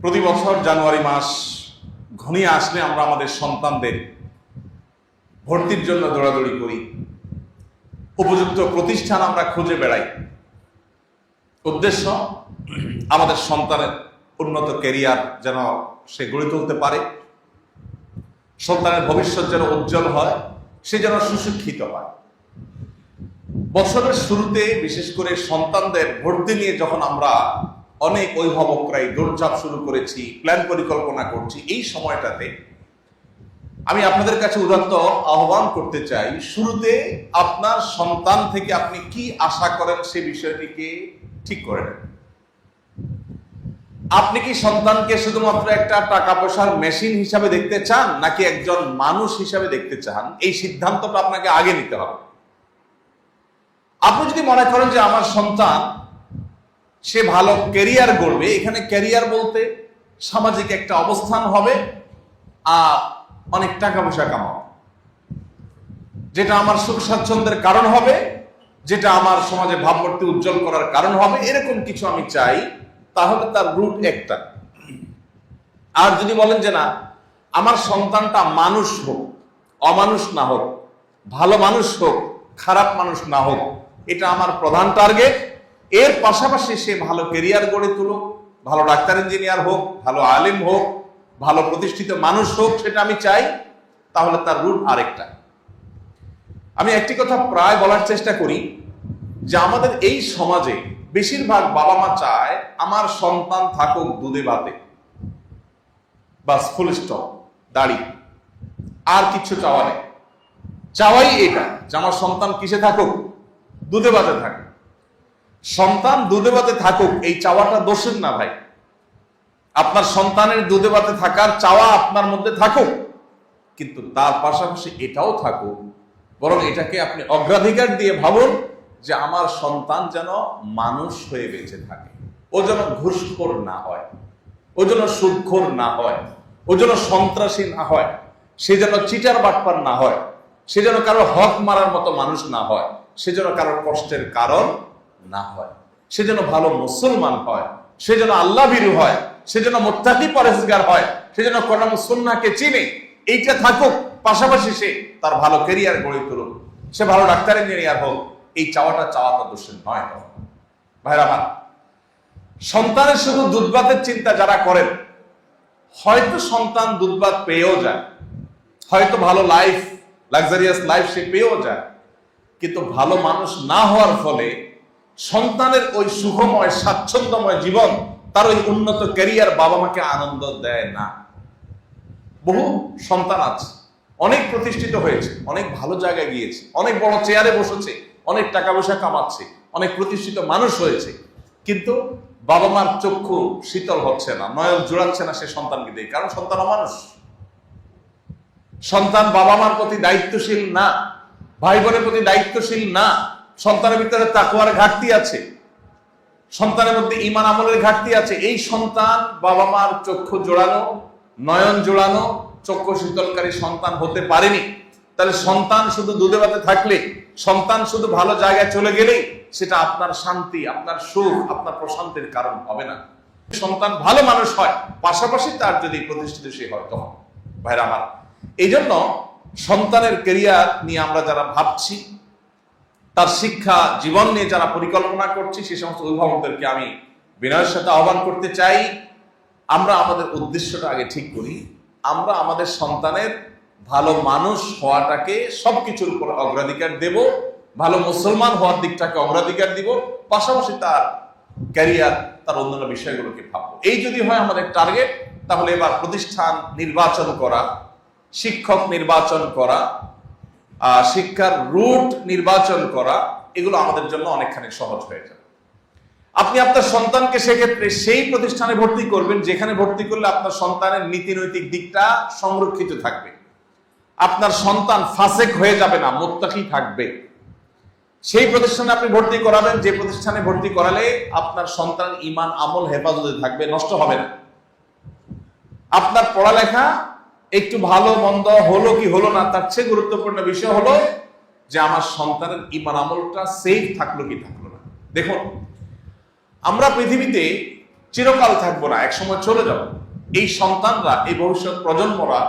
প্রতি বছর জানুয়ারি মাস ঘনিয়ে আসলে আমরা আমাদের সন্তানদের ভর্তির জন্য দৌড়াদৌড়ি করি। উপযুক্ত প্রতিষ্ঠান আমরা খুঁজে বেড়াই। উদ্দেশ্য, আমাদের সন্তানের উন্নত ক্যারিয়ার যেন সে গড়ে তুলতে পারে। সন্তানের ভবিষ্যৎ যেন উজ্জ্বল হয়, সে যেন সুশিক্ষিত হয়। বছরের শুরুতে বিশেষ করে সন্তানদের ভর্তি নিয়ে যখন আমরা অনেক অভিভাবকরাই দৌড়ঝাঁপ শুরু করেছি প্ল্যান পরিকল্পনা করছি। এই সময়টাতে আমি আপনাদের কাছে উদাত্ত আহ্বান করতে চাই, শুরুতে আপনার সন্তান থেকে আপনি কি আশা করেন সে বিষয়টিকে ঠিক করে নেন। আপনি কি সন্তানকে শুধুমাত্র একটা টাকা পয়সার মেশিন হিসাবে দেখতে চান, নাকি একজন মানুষ হিসাবে দেখতে চান? এই সিদ্ধান্তটা আপনাকে আগে নিতে হবে। আপনি যদি মনে করেন যে আমার সন্তান সে ভালো ক্যারিয়ার গড়বে। এখানে ক্যারিয়ার বলতে সামাজিক একটা অবস্থান হবে আর অনেক টাকা পয়সা কামাবো। যেটা আমার সুখ স্বাচ্ছন্দ্যের কারণ হবে, যেটা আমার সমাজে ভাবমূর্তি উজ্জ্বল করার কারণ হবে, এরকম কিছু আমি চাই, তাহলে তার রুট একটা। আর যদি বলেন যে না, আমার সন্তানটা মানুষ হোক, অমানুষ না হোক, ভালো মানুষ হোক, খারাপ মানুষ না হোক, এটা আমার প্রধান টার্গেট এর পাশাপাশি সে ভালো কেরিয়ার গড়ে তুলুক, ভালো ডাক্তার ইঞ্জিনিয়ার হোক, ভালো আলিম হোক, ভালো প্রতিষ্ঠিত মানুষ হোক, সেটা আমি চাই, তাহলে তার রুট আরেকটা। আমি একটি কথা প্রায় বলার চেষ্টা করি যে আমাদের এই সমাজে বেশিরভাগ বাবা মা চায় আমার সন্তান থাকুক দুধে ভাতে বা ফুল স্টপ দাড়ি। আর কিছু চাওয়া নেই। চাওয়াই এটা যে আমার সন্তান কিসে থাকুক? দুধে ভাতে থাকুক। সন্তান দুধে ভাতে থাকুক, এই চাওয়াটা দোষের না ভাই। আপনার সন্তানের দুধে ভাতে থাকার চাওয়া আপনার মধ্যে থাকুক, কিন্তু তার পাশাপাশি এটাও থাকুক, বরং এটাকে আপনি অগ্রাধিকার দিয়ে ভাবুন যে আমার সন্তান যেন মানুষ হয়ে বেঁচে থাকে। ও যেন ঘুষখোর না হয়, ও যেন সুদখোর না হয়, ও যেন সন্ত্রাসী না হয়, সে যেন চিটার বাটপার না হয়, সে যেন কারও হক মারার মতো মানুষ না হয়, সে যেন কারোর কষ্টের কারণ না হয়। সে যেন ভালো মুসলমান হয়, সে যেন আল্লাহ ভীরু হয়, সে যেন মোত্তাকি পরেজগার হয়, সে যেন কলাম সুন্নাকে চিনে, এইটা থাকুক, পাশাপাশি সে তার ভালো কেরিয়ার গড়ে তুলুক। সে ভালো ডাক্তার ইঞ্জিনিয়ার হোক, এই চাওয়াটা চাওয়াটা দোষের নয় ভাইরা আমার, সন্তানের শুধু দুধবাতের চিন্তা যারা করেন, হয়তো সন্তান দুধবাত পেয়েও যায়, হয়তো ভালো লাইফ লাক্সারিয়াস লাইফ সে পেয়েও যায়, কিন্তু ভালো মানুষ না হওয়ার ফলে সন্তানের ওই সুখময়, স্বাচ্ছন্দ্যময় জীবন, তার ওই উন্নত ক্যারিয়ার বাবা মাকে আনন্দ দেয় না। বহু সন্তান আছে, অনেক প্রতিষ্ঠিত হয়েছে, অনেক ভালো জায়গায় গিয়েছে, অনেক বড় চেয়ারে বসেছে, অনেক টাকা পয়সা কামাচ্ছে, অনেক প্রতিষ্ঠিত মানুষ হয়েছে, কিন্তু বাবা মার চক্ষু শীতল হচ্ছে না, নয়ন জোড়াচ্ছে না সে সন্তানকে দিয়ে কারণ সন্তান অমানুষ। সন্তান বাবা মার প্রতি দায়িত্বশীল না, ভাই বোনের প্রতি দায়িত্বশীল না সন্তানের ভিতরে তাকুয়ার ঘাটতি আছে। সন্তানের মধ্যে ইমান আমলের ঘাটতি আছে। এই সন্তান বাবা মার চক্ষু জোড়ানো, নয়ন জোড়ানো, চক্ষু শীতলকারী সন্তান হতে পারেনি। তাহলে সন্তান শুধু দুধে ভাতে থাকলে, সন্তান শুধু ভালো জায়গায় চলে গেলেই সেটা আপনার শান্তি, আপনার সুখ, আপনার প্রশান্তির কারণ হবে না। সন্তান ভালো মানুষ হয়, পাশাপাশি তার যদি প্রতিষ্ঠিত সে হয় তখন। ভাইরা আমার এই জন্য সন্তানের কেরিয়ার নিয়ে আমরা যারা ভাবছি তার শিক্ষা জীবন নিয়ে যারা পরিকল্পনা করছি, সে সমস্ত অভিভাবকদেরকে আমি বিনয়ের সাথে আহ্বান করতে চাই। আমরা আমাদের উদ্দেশ্যটা আগে ঠিক করি। আমরা আমাদের সন্তানের ভালো মানুষ হওয়াটাকে সবকিছুর উপর অগ্রাধিকার দেব, ভালো মুসলমান হওয়ার দিকটাকে অগ্রাধিকার দিব, পাশাপাশি তার ক্যারিয়ার, তার অন্যান্য বিষয়গুলোকে ভাববো। এই যদি হয় আমাদের টার্গেট, তাহলে এবার প্রতিষ্ঠান নির্বাচন করা, শিক্ষক নির্বাচন করা শিক্ষার রুট নির্বাচন করা, এগুলো আমাদের জন্য অনেকখানি সহজ হয়ে যাবে। আপনি আপনার সন্তানকে সেক্ষেত্রে সেই প্রতিষ্ঠানে ভর্তি করবেন, যেখানে ভর্তি করলে আপনার সন্তানের নীতি নৈতিক দিকটা সংরক্ষিত থাকবে। আপনার সন্তান ফাসেক হয়ে যাবে না, মোত্তাকি থাকবে। সেই প্রতিষ্ঠানে আপনি ভর্তি করাবেন, যে প্রতিষ্ঠানে ভর্তি করালে আপনার সন্তান ইমান আমল হেফাজতে থাকবে, নষ্ট হবে না। আপনার পড়ালেখা একটু ভালো, মন্দ হলো কি হলো না, তার চেয়ে গুরুত্বপূর্ণ বিষয় হলো যে আমার সন্তানের ইমান আমলটা সেফ থাকল কি থাকল না। দেখুন, আমরা পৃথিবীতে চিরকাল থাকব না, একসময় চলে যাব। এই সন্তানরা, এই ভবিষ্যৎ প্রজন্মরা,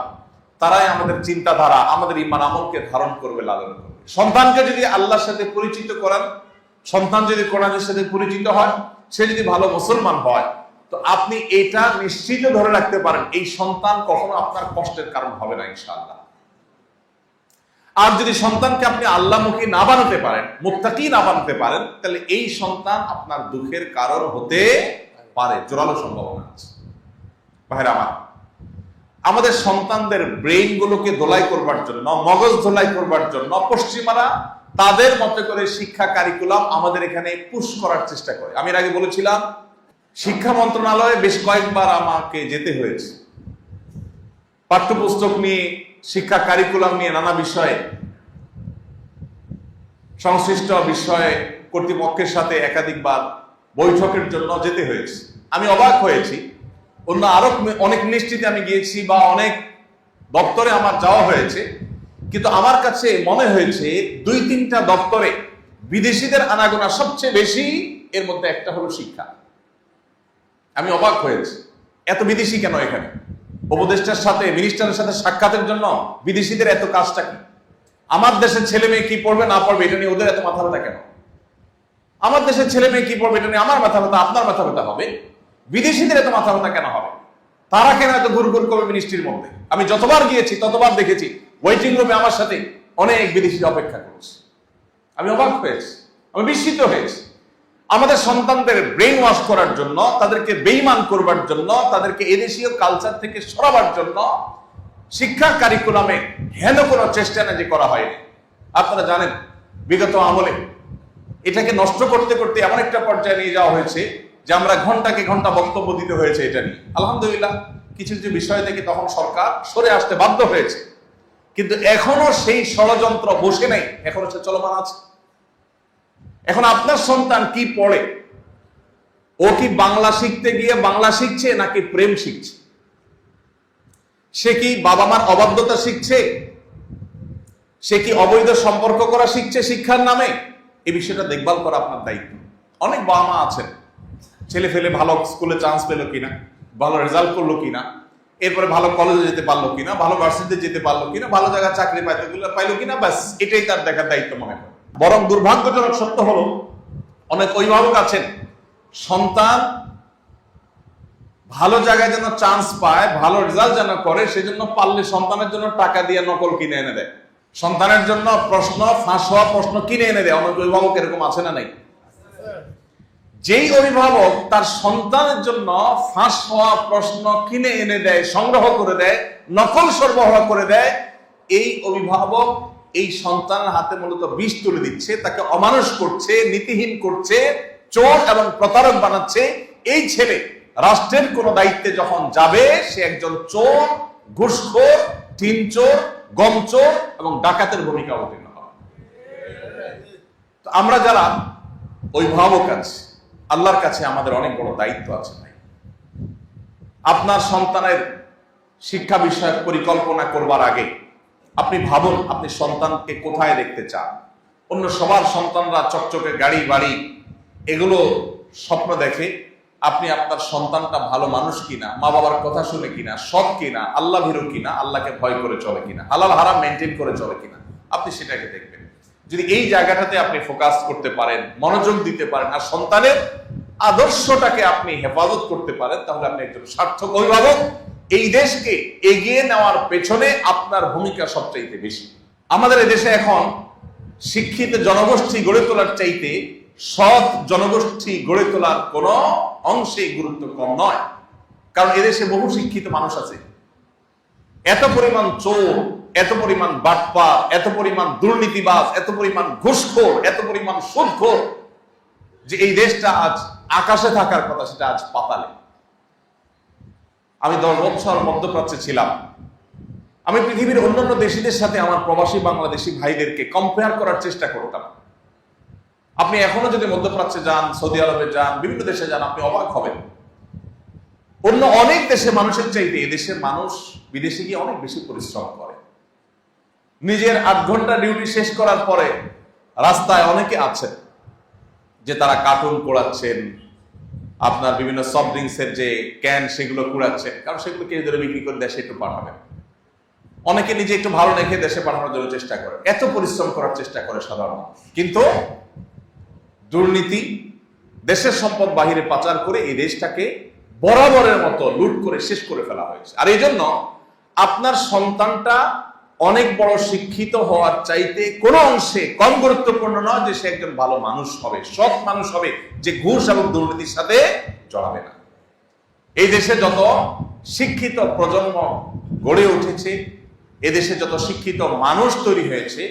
তারাই আমাদের চিন্তাধারা, আমাদের ইমান আমলকে ধারণ করবে, লালন করবে। সন্তানকে যদি আল্লাহর সাথে পরিচিত করান, সন্তান যদি কোরআনের সাথে পরিচিত হয়, সে যদি ভালো মুসলমান হয় তো আপনি এটা নিশ্চিত ধরে রাখতে পারেন, এই সন্তান কখনো আপনার কষ্টের কারণ হবে না, ইনশাআল্লাহ। আর যদি সন্তানকে আপনি আল্লাহমুখী না বানাতে পারেন মুক্তাকি না বানাতে পারেন, তাহলে এই সন্তান আপনার দুঃখের কারণ হতে পারে, জোরালো সম্ভাবনা আছে। ভাইরা আমার, আমাদের সন্তানদের ব্রেইন গুলোকে দোলাই করবার জন্য, মগজ ধোলাই করবার জন্য, পশ্চিমারা তাদের মতে করে শিক্ষা কারিকুলাম আমাদের এখানে পুশ করার চেষ্টা করে। আমি এর আগে বলেছিলাম শিক্ষা মন্ত্রণালয়ে বেশ কয়েকবার আমাকে যেতে হয়েছে। পাঠ্যপুস্তক নিয়ে, শিক্ষা কারিকুলাম নিয়ে নানা বিষয়ে, সংশ্লিষ্ট বিষয়ে কর্তৃপক্ষের সাথে একাধিকবার বৈঠকের জন্য যেতে হয়েছে। আমি অবাক হয়েছি। অন্য আরও অনেক মিনিস্ট্রিতে আমি গিয়েছি বা অনেক দপ্তরে আমার যাওয়া হয়েছে। কিন্তু আমার কাছে মনে হয়েছে, দুই তিনটা দপ্তরে বিদেশিদের আনাগোনা সবচেয়ে বেশি, এর মধ্যে একটা হলো শিক্ষা। আমি অবাক হয়েছি। এত বিদেশি কেন এখানে? উপদেষ্টার সাথে মিনিস্টারের সাথে সাক্ষাতের জন্য বিদেশিদের এত কাজটা কি? আমার দেশের ছেলে মেয়ে কি পড়বে, না পড়বে, এটা নিয়ে ওদের এত মাথা ব্যথা কেন? আমার দেশের ছেলে মেয়ে কি পড়বে, এটা নিয়ে আমার মাথা ব্যথা আপনার মাথা ব্যথা হবে? বিদেশিদের এত মাথা ব্যথা কেন হবে? তারা কেন এত ঘুর ঘুর করবে মিনিস্ট্রির মধ্যে? আমি যতবার গিয়েছি, ততবার দেখেছি ওয়েটিং রুমে আমার সাথে অনেক বিদেশি অপেক্ষা করছে। আমি অবাক হয়েছি, আমি বিস্মিত হয়েছি। আমাদের সন্তানদের ব্রেন ওয়াশ করার জন্য, তাদেরকে বেইমান করবার জন্য, তাদেরকে এদেশীয় কালচার থেকে সরাবার জন্য শিক্ষা কারিকুলামে হেন কোনো চেষ্টা না যে করা হয়নি। আপনারা জানেন, বিগত আমলে এটাকে নষ্ট করতে করতে এমন একটা পর্যায়ে নিয়ে যাওয়া হয়েছে যে আমরা ঘন্টাকে ঘণ্টা বক্তব্য দিতে হয়েছে এটা নিয়ে। আলহামদুলিল্লাহ, কিছু কিছু বিষয় থেকে তখন সরকার সরে আসতে বাধ্য হয়েছে। কিন্তু এখনও সেই ষড়যন্ত্র বসে নাই, এখনও সে চলমান আছে। এখন আপনার সন্তান কি পড়ে? ও কি বাংলা শিখতে গিয়ে বাংলা শিখছে নাকি প্রেম শিখছে? সে কি বাবা মার অবাধ্যতা শিখছে? সে কি অবৈধ সম্পর্ক করা শিখছে শিক্ষার নামে? এই বিষয়টা দেখভাল করা আপনার দায়িত্ব। অনেক বাবা মা আছেন। ছেলে ফেলে ভালো স্কুলে চান্স পেল কিনা? ভালো রেজাল্ট করল কিনা? এরপরে ভালো কলেজে যেতে পারল কিনা? ভালো ভার্সিটিতে যেতে পারল কিনা? ভালো জায়গায় চাকরি পাইতে পাইলো কিনা? ব্যাস এটাই তার দেখার দায়িত্ব মনে করে বরং দুর্ভাগ্যজনক সত্য হলো, অনেক অভিভাবক আছেন, সন্তান ভালো জায়গায় যেন চান্স পায়, ভালো রেজাল্ট যেন করে, সেজন্য পারলে সন্তানের জন্য টাকা দিয়ে নকল কিনে এনে দেয়। সন্তানের জন্য প্রশ্ন, ফাঁস হওয়া প্রশ্ন কিনে এনে দেয়, অনেক অভিভাবক এরকম আছে না নাই? যেই অভিভাবক তার সন্তানের জন্য ফাঁস হওয়া প্রশ্ন কিনে এনে দেয়, সংগ্রহ করে দেয়, নকল সরবরাহ করে দেয়, এই অভিভাবক এই সন্তানের হাতে মূলত বিষ তুলে দিচ্ছে, তাকে অমানুষ করছে, নীতিহীন করছে, চোর এবং প্রতারক বানাচ্ছে। এই ছেলে রাষ্ট্রের কোন দায়িত্বে যখন যাবে, সে একজন চোর, ঘুষখোর, টিন চোর, গম চোর এবং ডাকাতের ভূমিকা অবতীর্ণ হবে আমরা যারা অভিভাবক আছি, আল্লাহর কাছে আমাদের অনেক বড় দায়িত্ব আছে ভাই। আপনার সন্তানের শিক্ষা বিষয়ক পরিকল্পনা করবার আগে আপনি ভাবুন, আপনি সন্তানকে কোথায় দেখতে চান? অন্য সবার সন্তানরা চকচকে গাড়ি, বাড়ি, এগুলো স্বপ্ন দেখে আপনি আপনার সন্তানটা ভালো মানুষ কিনা মা বাবার কথা শুনে কিনা, সৎ কিনা, আল্লাহ ভীরু কিনা, আল্লাহকে ভয় করে চলে কিনা, হালাল, হারাম মেনটেন করে চলে কিনা, আপনি সেটাকে দেখবেন। যদি এই জায়গাটাতে আপনি ফোকাস করতে পারেন, মনোযোগ দিতে পারেন, আর সন্তানের আদর্শটাকে আপনি হেফাজত করতে পারেন, তাহলে আপনি একজন সার্থক অভিভাবক। এই দেশকে এগিয়ে নেওয়ার পেছনে আপনার ভূমিকা সবচাইতে বেশি। আমাদের দেশে এখন শিক্ষিত জনগোষ্ঠী গড়ে তোলার চাইতে সৎ জনগোষ্ঠী গড়ে তোলার কোন অংশে গুরুত্ব কম নয়। কারণ এদেশে বহু শিক্ষিত মানুষ আছে। এত পরিমাণ চোর, এত পরিমাণ বাটপা এত পরিমাণ দুর্নীতিবাজ, এত পরিমাণ ঘুষখোর, এত পরিমাণ সুদখোর যে এই দেশটা আজ আকাশে থাকার কথা সেটা আজ পাতালে। আমি দশ বছর মধ্যপ্রাচ্যে ছিলাম। আমি পৃথিবীর অন্যান্য দেশিদের সাথে আমার প্রবাসী বাংলাদেশি ভাইদেরকে কম্পেয়ার করার চেষ্টা করতাম। আপনি এখনও যদি মধ্যপ্রাচ্যে যান, সৌদি আরবে যান, বিভিন্ন দেশে যান, আপনি অবাক হবেন। অন্য অনেক দেশে মানুষের চাইতে এদেশের মানুষ বিদেশে গিয়ে অনেক বেশি পরিশ্রম করে। নিজের আট ঘণ্টা ডিউটি শেষ করার পরে রাস্তায় অনেকে আছেন যে তারা কার্টুন পোড়াচ্ছেন আপনার বিভিন্ন সফট ড্রিঙ্কসের যে ক্যান সেগুলো কুড়াচ্ছেন, কারণ সেগুলো কেউ ধরে বিক্রি করে দেশে একটু পাঠাবেন। অনেকে নিজে একটু ভালো রেখে দেশে পাঠানোর জন্য চেষ্টা করে। এত পরিশ্রম করার চেষ্টা করে সাধারণ। কিন্তু দুর্নীতি, দেশের সম্পদ বাহিরে পাচার করে এই দেশটাকে বরাবরের মতো লুট করে শেষ করে ফেলা হয়েছে। আর এই জন্য আপনার সন্তানটা অনেক বড় শিক্ষিত হওয়ার চাইতে কোন অংশে কম গুরুত্বপূর্ণ নয় যে সে একজন ভালো মানুষ হবে। সৎ মানুষ হবে যে ঘুষ এবং দুর্নীতির সাথে জড়াবে না। এই দেশে যত শিক্ষিত প্রজন্ম গড়ে উঠেছে এদেশে যত শিক্ষিত মানুষ তৈরি হয়েছে,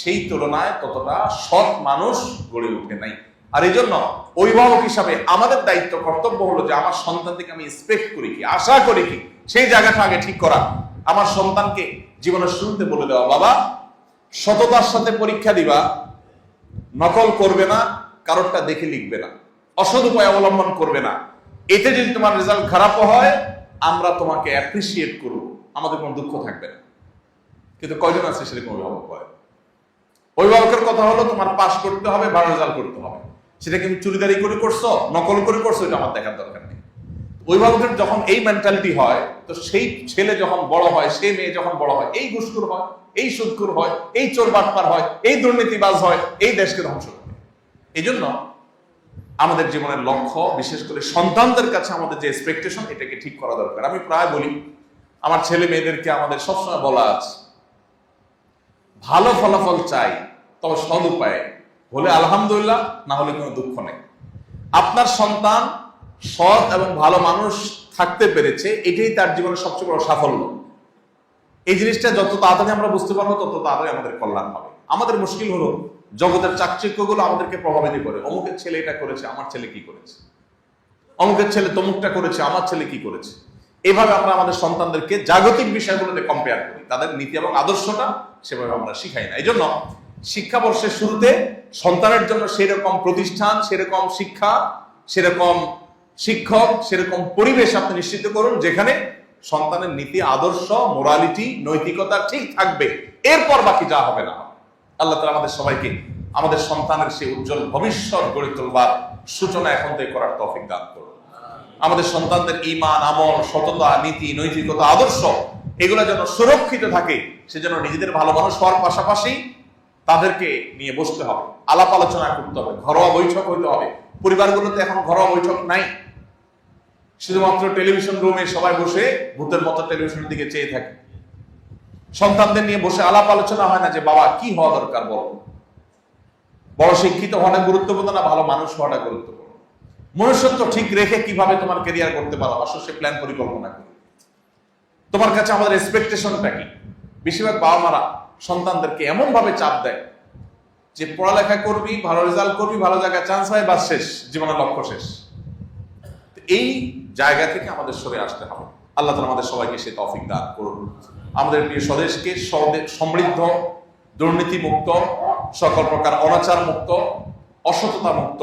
সেই তুলনায় ততটা সৎ মানুষ গড়ে উঠে নাই। আর এই জন্য অভিভাবক হিসাবে আমাদের দায়িত্ব, কর্তব্য হলো যে আমার সন্তান থেকে আমি এক্সপেক্ট করি কি, আশা করি কি, সেই জায়গাটা আগে ঠিক করা। আমার সন্তানকে জীবনের শুরুতে বলে দেওয়া, বাবা, সততার সাথে পরীক্ষা দিবা, নকল করবে না, কারোরটা দেখে লিখবে না, অসৎ উপায় অবলম্বন করবে না। এতে যদি তোমার রেজাল্ট খারাপও হয়, আমরা তোমাকে অ্যাপ্রিসিয়েট করব। আমাদের কোনো দুঃখ থাকবে না। কিন্তু কয়জন আছে সেরকম অভিভাবক হয়? অভিভাবকের কথা হলো, তোমার পাস করতে হবে, ভালো রেজাল্ট করতে হবে। সেটা কি তুমি চুরিদারি করে করছ, নকল করে করছ, এটা আমার দেখার দরকার নেই। অভিভাবকের যখন এই মেন্টালিটি হয়, তো সেই ছেলে যখন বড় হয় সেই মেয়ে যখন বড় হয়, এই ঘুষখোর হয়, এই সুদখোর হয়, এই চোর বাটপার হয়, এই দুর্নীতিবাজ হয়, এই দেশকে ধ্বংস করে এই জন্য আমাদের জীবনের লক্ষ্য, বিশেষ করে সন্তানদের কাছে আমাদের যে এক্সপেকটেশন এটাকে ঠিক করা দরকার। আমি প্রায় বলি, আমার ছেলে মেয়েদেরকে আমাদের সবসময় বলা আছে, ভালো ফলাফল চাই, তবে সদ উপায়ে। হলে আলহামদুলিল্লাহ, না হলে কোনো দুঃখ নেই। আপনার সন্তান সৎ এবং ভালো মানুষ থাকতে পেরেছে, এটাই তার জীবনের সবচেয়ে বড় সাফল্য। এই জিনিসটা যত তাড়াতাড়ি আমরা বুঝতে পারব, তত তাড়াতাড়ি আমাদের কল্যাণ হবে। আমাদের মুশকিল হলো, জগতের চাকচিক্যগুলো আমাদেরকে প্রভাবিত করে। অমুকের ছেলে এটা করেছে, আমার ছেলে কি করেছে? অমুকের ছেলে তমুকটা করেছে, আমার ছেলে কি করেছে? এভাবে আমরা আমাদের সন্তানদেরকে জাগতিক বিষয়গুলোতে কম্পেয়ার করি। তাদের নীতি এবং আদর্শটা সেভাবে আমরা শিখাই না। এই জন্য শিক্ষাবর্ষের শুরুতে সন্তানের জন্য সেরকম প্রতিষ্ঠান, সেরকম শিক্ষা, সেরকম শিক্ষক, সেরকম পরিবেশ আপনি নিশ্চিত করুন যেখানে সন্তানের নীতি, আদর্শ মোরালিটি নৈতিকতা ঠিক থাকবে। এরপর বাকি যা হবে না। আল্লাহ আমাদের সবাইকে আমাদের সন্তানের সেই উজ্জ্বল ভবিষ্যৎ গড়ে তোলবার সূচনা এখন থেকে করার তফিক দান করুন। আমাদের সন্তানদের ইমান আমল, সততা, নীতি, নৈতিকতা, আদর্শ, এগুলো যেন সুরক্ষিত থাকে, সে যেন নিজেদের ভালো মানুষ হওয়ার পাশাপাশি তাদেরকে নিয়ে বসতে হবে। আলাপ আলোচনা করতে হবে, ঘরোয়া বৈঠক হইতে হবে। পরিবারগুলোতে এখন ঘরোয়া বৈঠক নাই। শুধুমাত্র টেলিভিশন রুমে সবাই বসে ভূতের মতো টেলিভিশনের দিকে চেয়ে থাকে। সন্তানদের নিয়ে বসে আলাপ আলোচনা হয় না যে, বাবা, কি হওয়া দরকার বলো? বড় শিক্ষিত হওয়াটা গুরুত্বপূর্ণ না, ভালো মানুষ হওয়াটা গুরুত্বপূর্ণ? মনুষ্যত্ব ঠিক রেখে কীভাবে তোমার কেরিয়ার করতে পারো? আসো সে প্ল্যান পরিকল্পনা করি। তোমার কাছে আমাদের এক্সপেকটেশনটা কি? বেশিরভাগ বাবা মারা সন্তানদেরকে এমন ভাবে চাপ দেয় যে, পড়ালেখা করবি, ভালো রেজাল্ট করবি, ভালো জায়গায় চান্স হয় বা শেষ, জীবনের লক্ষ্য শেষ। এই জায়গা থেকে আমাদের সরে আসতে হবে। আল্লাহ তালা আমাদের সবাইকে সে তৌফিক দান করুন। আমাদের প্রিয় স্বদেশকে সমৃদ্ধ দুর্নীতি মুক্ত সকল প্রকার অনাচার মুক্ত অসততা মুক্ত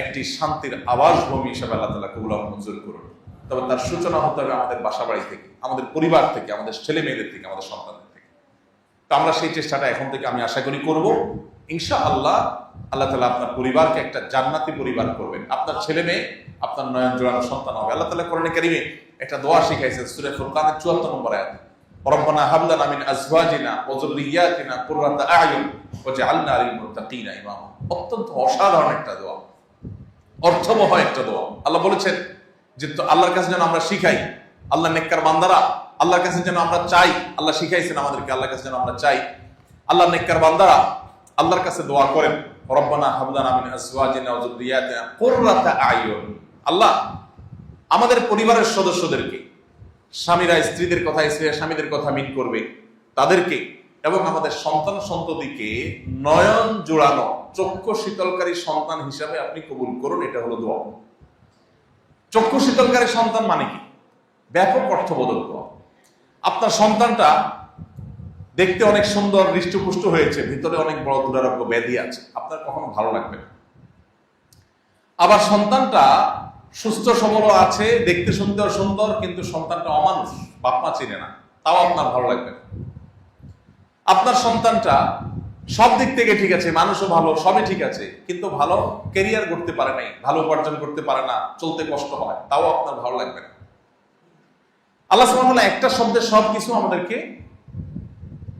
একটি শান্তির আবাসভূমি হিসেবে আল্লাহ তালা কবুল মঞ্জুর করুন। তবে তার সূচনা হতে হবে আমাদের বাসা বাড়ি থেকে, আমাদের পরিবার থেকে, আমাদের ছেলে মেয়েদের থেকে, আমাদের সন্তানদের থেকে। তো আমরা সেই চেষ্টাটা এখন থেকে আমি আশা করি করব। ইনশা আল্লাহ আল্লাহ তালা আপনার পরিবারকে একটা জান্নাতি পরিবার করবেন। আপনার ছেলে মেয়ে, আপনার নয়ন জোড়ানো সন্তান হবে। আল্লাহ তালা কোরআনে কারিমে একটা দোয়া শিখাইছেন সুরে ফুরকানের চুয়াত্তর নম্বর আয়াত। রব্বানা হাবলানা মিন আজওয়াজিনা ওয়া যুররিয়াতিনা কুররাতা আয়ুন ওয়াজআলনা লিল মুত্তাকিনা ইমামা। অত্যন্ত অসাধারণ একটা দোয়া। অর্থবহ একটা দোয়া। আল্লাহ বলেছেন যে তো আল্লাহর কাছে যেন আমরা শিখাই, আল্লাহ নেককার বান্দারা, আল্লাহর কাছে যেন আমরা চাই, আল্লাহ শিখাইছেন আমাদেরকে, আল্লাহর কাছে যেন আমরা চাই। আল্লাহ নেককার বান্দারা আল্লাহর কাছে দোয়া করেন। আল্লাহ, আমাদের পরিবারের সদস্যদেরকে, স্বামীরা স্ত্রীদের কথা স্বামীদের কথা মিট করবে, তাদেরকে এবং আমাদের সন্তান সন্ততিকে নয়ন জোড়ানো, চক্ষু শীতলকারী সন্তান হিসাবে আপনি কবুল করুন, এটা হলো দোয়া। চক্ষু শীতলকারী সন্তান মানে কি? ব্যাপক অর্থবোধক দোয়া আপনার সন্তানটা দেখতে অনেক সুন্দর, হৃষ্টপুষ্ট হয়েছে, ভিতরে অনেক বড় দুরারোগ্য ব্যাধি আছে। আপনার কখনো ভালো লাগবে না। আবার সন্তানটা সুস্থ, সবল আছে, দেখতে সুন্দর সুন্দর, কিন্তু সন্তানটা অমানুষ বাপমা চিনে না। তাও আপনার ভালো লাগবে আপনার সন্তানটা সব দিক থেকে ঠিক আছে, মানুষও ভালো, সবই ঠিক আছে, কিন্তু ভালো কেরিয়ার করতে পারে নাই, ভালো উপার্জন করতে পারে না, চলতে কষ্ট হয়, তাও আপনার ভালো লাগবে না। আল্লাহ একটা শব্দে সব কিছু আমাদেরকে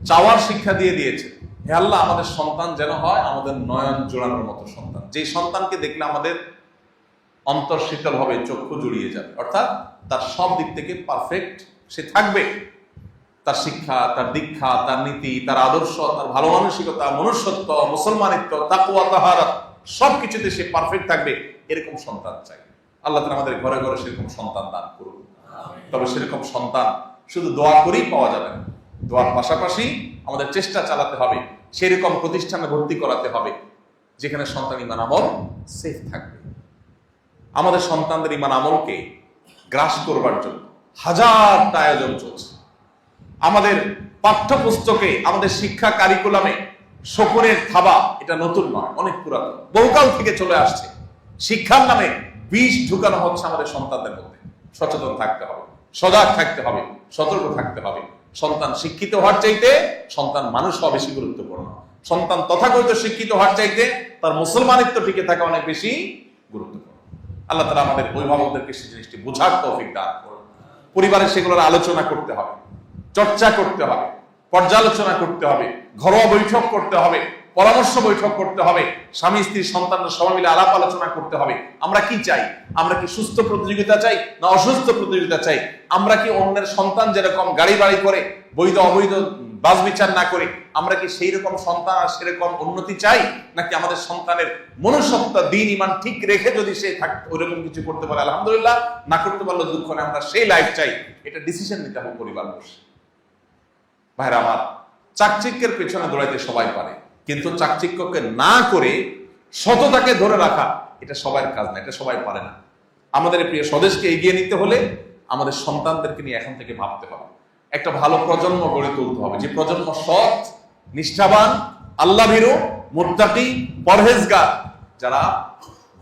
চাওয়ার শিক্ষা দিয়ে দিয়েছে। হে আল্লাহ আমাদের সন্তান যেন হয় আমাদের নয়ন জোড়ানোর মতো সন্তান। যে সন্তানকে দেখলে আমাদের অন্তর শীতল হবে চক্ষু জুড়িয়ে যাবে অর্থাৎ তার সব দিক থেকে পারফেক্ট সে থাকবে। তার শিক্ষা তার দীক্ষা তার নীতি তার আদর্শ তার ভালো মানসিকতা মনুষ্যত্ব মুসলমানিত্ব তাকুয়া তাহারাত সব কিছুতে সে পারফেক্ট থাকবে এরকম সন্তান চাই। আল্লাহ তাআলা আমাদের ঘরে ঘরে সেরকম সন্তান দান করুন। তবে সেরকম সন্তান শুধু দোয়া করেই পাওয়া যাবে না। দোয়ার পাশাপাশি আমাদের চেষ্টা চালাতে হবে, সেরকম প্রতিষ্ঠানে ভর্তি করাতে হবে, যেখানে সন্তান ইমান আমল সেফ থাকবে। আমাদের সন্তানদের ইমান আমলকে গ্রাস করবার জন্য হাজারটা আয়োজন চলছে। আমাদের পাঠ্যপুস্তকে, আমাদের শিক্ষা কারিকুলামে শকুনের থাবা, এটা নতুন নয়, অনেক পুরাতন, বহুকাল থেকে চলে আসছে। শিক্ষার নামে বিষ ঢুকানো হচ্ছে আমাদের সন্তানদের মধ্যে। সচেতন থাকতে হবে, সজাগ থাকতে হবে, সতর্ক থাকতে হবে। সন্তান শিক্ষিত হওয়ার চাইতে সন্তান মানুষ হওয়া বেশি গুরুত্বপূর্ণ। সন্তান তথাকথিত শিক্ষিত হওয়ার চাইতে তার মুসলমানিত্ব টিকে থাকা অনেক বেশি গুরুত্বপূর্ণ। আল্লাহ তারা আমাদের অভিভাবকদেরকে সেই জিনিসটি বোঝার তৌফিক দান করুন। পরিবারে সেগুলোর আলোচনা করতে হবে, চর্চা করতে হবে, পর্যালোচনা করতে হবে, ঘরোয়া বৈঠক করতে হবে পরামর্শ বৈঠক করতে হবে, স্বামী, স্ত্রী সন্তানরা সবাই মিলে আলাপ আলোচনা করতে হবে। আমরা কি চাই? আমরা কি সুস্থ প্রতিযোগিতা চাই না অসুস্থ প্রতিযোগিতা চাই? আমরা কি অন্যের সন্তান যেরকম গাড়ি বাড়ি করে, বৈধ, অবৈধ বাস বিচার না করে, আমরা কি সেই রকম সন্তান আর সেরকম উন্নতি চাই? নাকি আমাদের সন্তানের মনুষ্যত্ব, দিন, ইমান ঠিক রেখে যদি সে থাক, ওইরকম কিছু করতে পারে, আলহামদুলিল্লাহ। না করতে পারলে দুঃখ নেই, আমরা সেই লাইফ চাই। এটা ডিসিশন নিতে হবে পরিবার বসে ভাইরা আমার, চাকচিক্যের পেছনে দৌড়াইতে সবাই পারে। কিন্তু চাকচিক্যকে না করে সততাকে ধরে রাখা, এটা সবার কাজ না, এটা সবাই পারে না। আমাদের প্রিয় স্বদেশকে এগিয়ে নিতে হলে আমাদের সন্তানদেরকে নিয়ে এখন থেকে ভাবতে হবে। একটা ভালো প্রজন্ম গড়ে তুলতে হবে। যে প্রজন্ম সৎ, নিষ্ঠাবান আল্লাহ ভীরু মুত্তাকি, পরহেজগার, যারা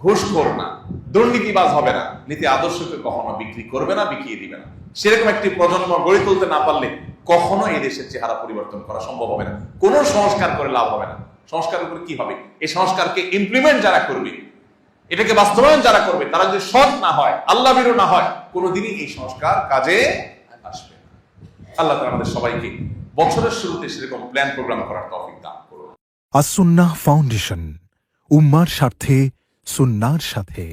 ঘুষখোর না, দুর্নীতিবাজ হবে না, নীতি আদর্শকে কখনো বিক্রি করবে না, বিকিয়ে দিবে না। সেরকম একটি প্রজন্ম গড়ে তুলতে না পারলে কখনো এই দেশের চেহারা পরিবর্তন করা সম্ভব হবে না। কোনো সংস্কার করে লাভ হবে না। সংস্কার উপরে কি হবে? এই সংস্কারকে ইমপ্লিমেন্ট যারা করবে, এটাকে বাস্তবায়ন যারা করবে, তারা যদি সৎ না হয় আল্লাহ বিরু না হয়, কোনোদিনই এই সংস্কার কাজে আসবে আল্লাহ তাআলা আমাদের সবাইকে বছরের শুরুতে সেরকম প্ল্যান প্রোগ্রাম করার তৌফিক দান করুন। আসুন্নাহ ফাউন্ডেশন, উম্মার স্বার্থে, সুন্নার সাথে।